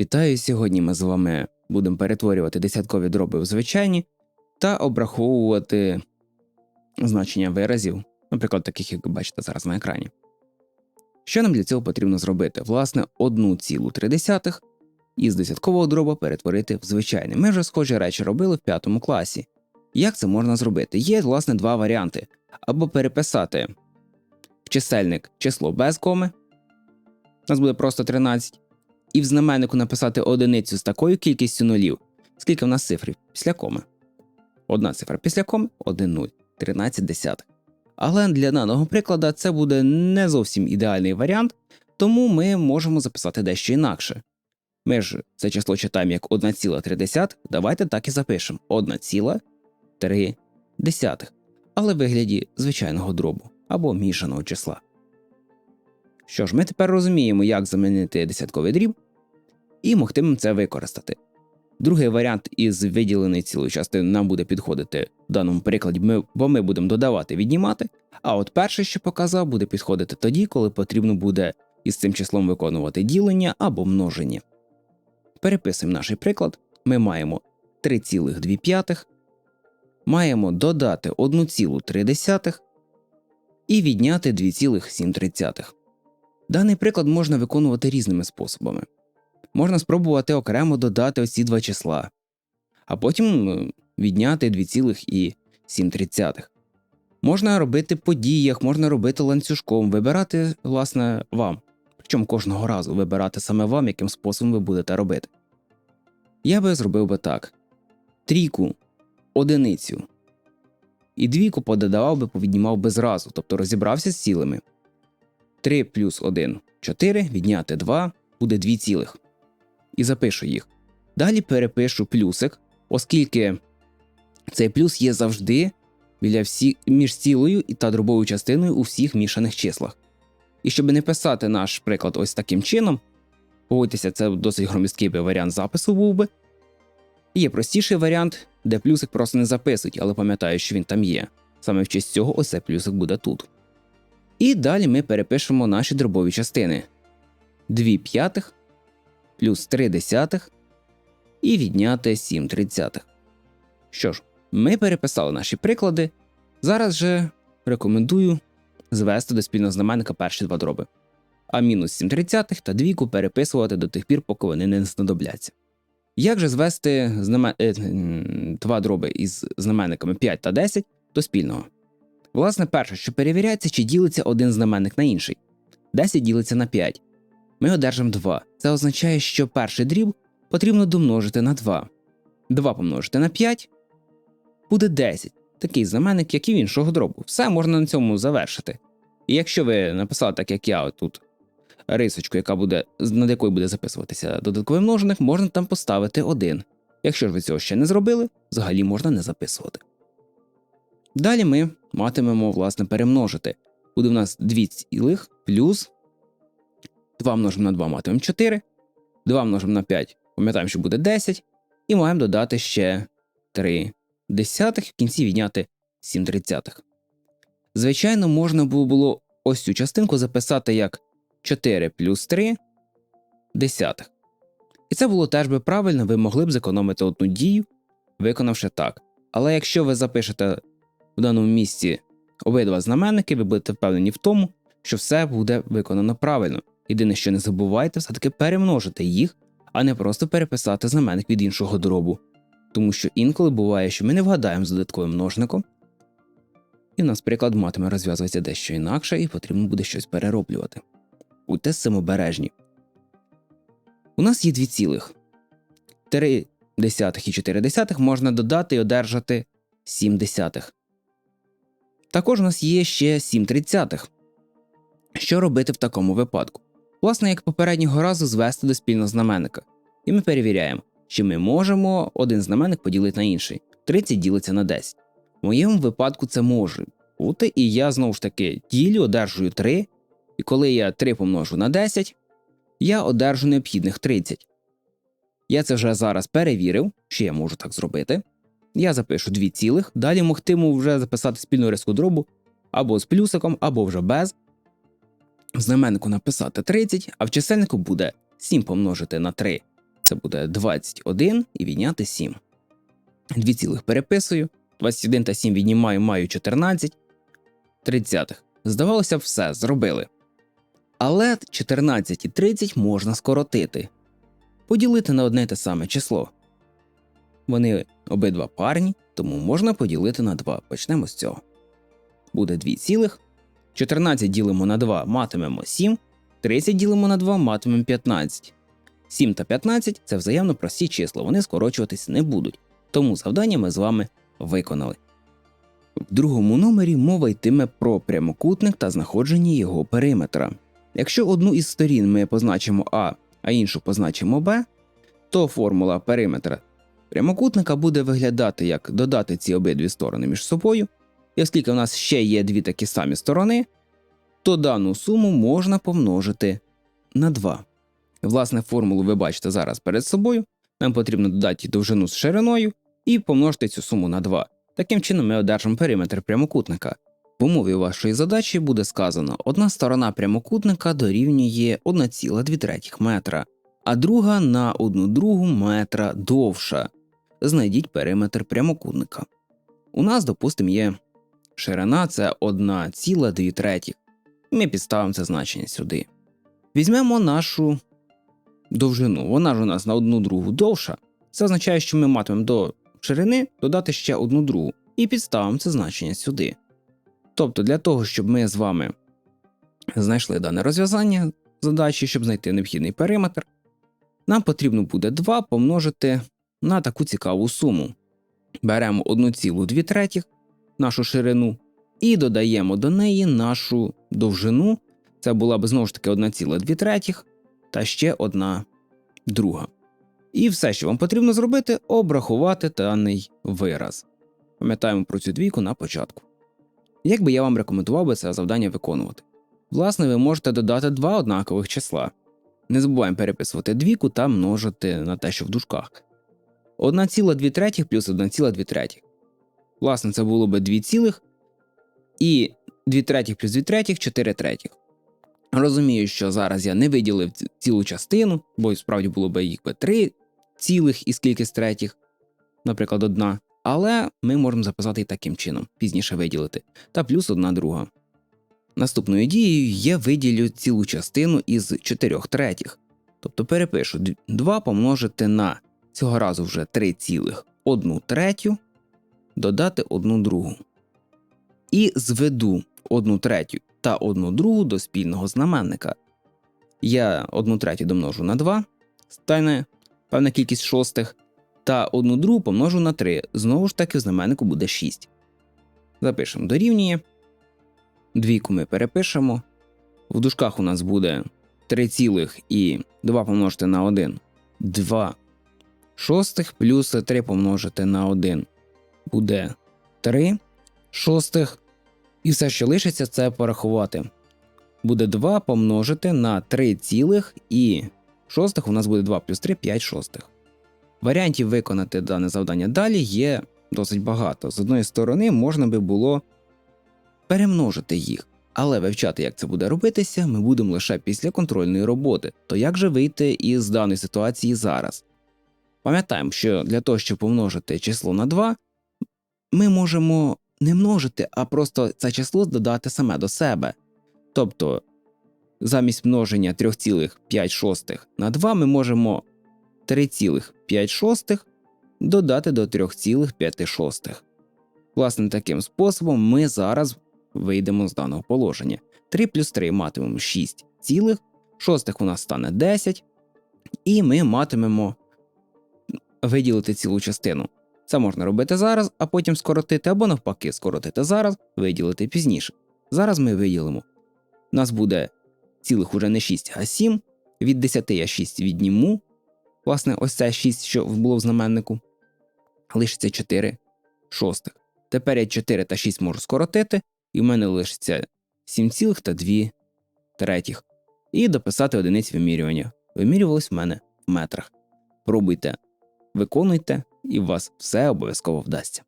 Вітаю! Сьогодні ми з вами будемо перетворювати десяткові дроби в звичайні та обраховувати значення виразів, наприклад, таких, як ви бачите зараз на екрані. Що нам для цього потрібно зробити? Власне, 1,3 із десяткового дроба перетворити в звичайний. Ми вже схожі речі робили в п'ятому класі. Як це можна зробити? Є, власне, два варіанти: або переписати в чисельник число без коми, у нас буде просто 13 і в знаменнику написати одиницю з такою кількістю нулів, скільки в нас цифр після коми. Одна цифра після коми 1 0, 13 десятих. Але для даного прикладу це буде не зовсім ідеальний варіант, тому ми можемо записати дещо інакше. Ми ж це число читаємо як 1,3, давайте так і запишемо 1,3, але в вигляді звичайного дробу або мішаного числа. Що ж, ми тепер розуміємо, як замінити десятковий дріб, і могтимемо це використати. Другий варіант із виділеної цілої частини нам буде підходити в даному прикладі, бо ми будемо додавати віднімати. А от перший, що показав, буде підходити тоді, коли потрібно буде із цим числом виконувати ділення або множення. Переписуємо наш приклад. Ми маємо 3,2, маємо додати 1,3 і відняти 2,7. Даний приклад можна виконувати різними способами. Можна спробувати окремо додати оці два числа, а потім відняти 2,7. Можна робити по діях, можна робити ланцюжком, вибирати, власне, вам. Причому кожного разу вибирати саме вам, яким способом ви будете робити. Я би зробив би так: трійку, одиницю і двійку пододавав би, повіднімав би зразу, тобто розібрався з цілими. 3 плюс 1 4, відняти 2 буде 2 цілих. І запишу їх. Далі перепишу плюсик, оскільки цей плюс є завжди біля всі, між цілою і та дробовою частиною у всіх мішаних числах. І щоб не писати наш приклад ось таким чином, погодьтеся, це досить громісткий би варіант запису був би. Є простіший варіант, де плюсик просто не записують, але пам'ятаю, що він там є. Саме в честь цього ось цей плюсик буде тут. І далі ми перепишемо наші дробові частини 2 п'ятих плюс 3 десятих і відняти 7 тридцятих. Що ж, ми переписали наші приклади. Зараз же рекомендую звести до спільного знаменника перші два дроби, а мінус 7 тридцятих та двійку переписувати до тих пір, поки вони не знадобляться. Як же звести знамен... Е, два дроби із знаменниками 5 та 10 до спільного? Власне, перше, що перевіряється, чи ділиться один знаменник на інший. 10 ділиться на 5. Ми одержимо 2. Це означає, що перший дріб потрібно домножити на 2. 2 помножити на 5 буде 10. Такий знаменник, як і в іншого дробу. Все можна на цьому завершити. І якщо ви написали так, як я тут рисочку, яка буде, над якою буде записуватися додатковий множник, можна там поставити 1. Якщо ж ви цього ще не зробили, взагалі можна не записувати. Далі ми матимемо, власне, перемножити. Буде в нас 2 цілих плюс 2 множимо на 2 матимемо 4, 2 множимо на 5, пам'ятаємо, що буде 10, і маємо додати ще 3 десятих, в кінці відняти 7 тридцятих. Звичайно, можна було ось цю частинку записати як 4 плюс 3 десятих. І це було теж би правильно, ви могли б зекономити одну дію, виконавши так. Але якщо ви запишете в даному місці обидва знаменники, ви будете впевнені в тому, що все буде виконано правильно. Єдине, що не забувайте, все-таки перемножити їх, а не просто переписати знаменник від іншого дробу. Тому що інколи буває, що ми не вгадаємо з додатковим множником, і в нас приклад матиме розв'язуватися дещо інакше, і потрібно буде щось перероблювати. Будьте з цим обережні. У нас є дві цілих. 3 десятих і 4 десятих можна додати і одержати 7 десятих. Також у нас є ще 7 тридцятих. Що робити в такому випадку? Власне, як попереднього разу звести до спільного знаменника. І ми перевіряємо, чи ми можемо один знаменник поділити на інший. 30 ділиться на 10. В моєму випадку це може бути, і я знову ж таки ділю, одержую 3, і коли я 3 помножу на 10, я одержу необхідних 30. Я це вже зараз перевірив, що я можу так зробити. Я запишу 2 цілих, далі могтиму вже записати спільну риску дробу або з плюсиком, або вже без. В знаменнику написати 30, а в чисельнику буде 7 помножити на 3 Це буде 21 і відняти 7. Дві цілих переписую. 21 та 7 віднімаю, маю 14. 30. Здавалося, все зробили. Але 14 і 30 можна скоротити, поділити на одне те саме число. Вони обидва парні, тому можна поділити на 2. Почнемо з цього. Буде 2 цілих. 14 ділимо на 2, матимемо 7. 30 ділимо на 2, матимемо 15. 7 та 15 це взаємно прості числа, вони скорочуватись не будуть. Тому завдання ми з вами виконали. В другому номері мова йтиме про прямокутник та знаходження його периметра. Якщо одну із сторін ми позначимо А, а іншу позначимо Б, то формула периметра прямокутника буде виглядати як додати ці обидві сторони між собою, і оскільки в нас ще є дві такі самі сторони, то дану суму можна помножити на 2. Власне, формулу ви бачите зараз перед собою. Нам потрібно додати довжину з шириною і помножити цю суму на 2. Таким чином ми одержимо периметр прямокутника. В умові вашої задачі буде сказано, одна сторона прямокутника дорівнює 1,2 метра, а друга на 1 другу метра довша. Знайдіть периметр прямокутника. У нас, допустимо, є ширина це 1,2. Ми підставимо це значення сюди. Візьмемо нашу довжину. Вона ж у нас на одну другу довша. Це означає, що ми матимемо до ширини додати ще одну другу і підставимо це значення сюди. Тобто, для того, щоб ми з вами знайшли дане розв'язання задачі, щоб знайти необхідний периметр, нам потрібно буде 2 помножити на таку цікаву суму. Беремо 1,2 третіх, нашу ширину, і додаємо до неї нашу довжину. Це була б знову ж таки 1,2 третіх та ще одна друга. І все, що вам потрібно зробити, обрахувати даний вираз. Пам'ятаємо про цю двійку на початку. Як би я вам рекомендував би це завдання виконувати? Власне, ви можете додати два однакових числа. Не забуваємо переписувати двійку та множити на те, що в дужках. 1,2 третіх плюс 1,2 третіх. Власне, це було би 2 цілих і 2 третіх плюс 2 третіх 4 третіх. Розумію, що зараз я не виділив цілу частину, бо справді було б їх би 3 цілих і скільки з третіх, наприклад, одна. Але ми можемо записати і таким чином, пізніше виділити, та плюс одна друга. Наступною дією я виділю цілу частину із 4 третіх. Тобто перепишу 2 помножити на цього разу вже 3 цілих 1 третю, додати 1 другу. І зведу 1 третю та 1 другу до спільного знаменника. Я 1 третю домножу на 2, стане певна кількість шостих, та 1 другу помножу на 3. Знову ж таки, в знаменнику буде 6. Запишемо дорівнює. Двійку ми перепишемо. В дужках у нас буде 3 і 2 помножити на 1 2 шостих плюс 3 помножити на 1 буде 3 шостих. І все, що лишиться, це порахувати. Буде 2 помножити на 3 цілих і шостих у нас буде 2 плюс 3 5 шостих. Варіантів виконати дане завдання далі є досить багато. З одної сторони, можна би було перемножити їх, але вивчати, як це буде робитися, ми будемо лише після контрольної роботи. То як же вийти із даної ситуації зараз? Пам'ятаємо, що для того, щоб помножити число на 2, ми можемо не множити, а просто це число додати саме до себе. Тобто, замість множення 3,5 на 2 ми можемо 3,5 додати до 3,5. Власне, таким способом ми зараз вийдемо з даного положення. 3 плюс 3 матимемо 6 цілих, шостих у нас стане 10, і ми матимемо виділити цілу частину. Це можна робити зараз, а потім скоротити, або навпаки, скоротити зараз, виділити пізніше. Зараз ми виділимо. У нас буде цілих уже не 6, а 7. Від 10 я 6 відніму. Власне, ось це 6, що було в знаменнику. Лишиться 4 шостих. Тепер я 4 та 6 можу скоротити, і в мене лишиться 7 цілих та 2 третіх. І дописати одиниць вимірювання. Вимірювалось в мене в метрах. Пробуйте, виконуйте, і у вас все обов'язково вдасться.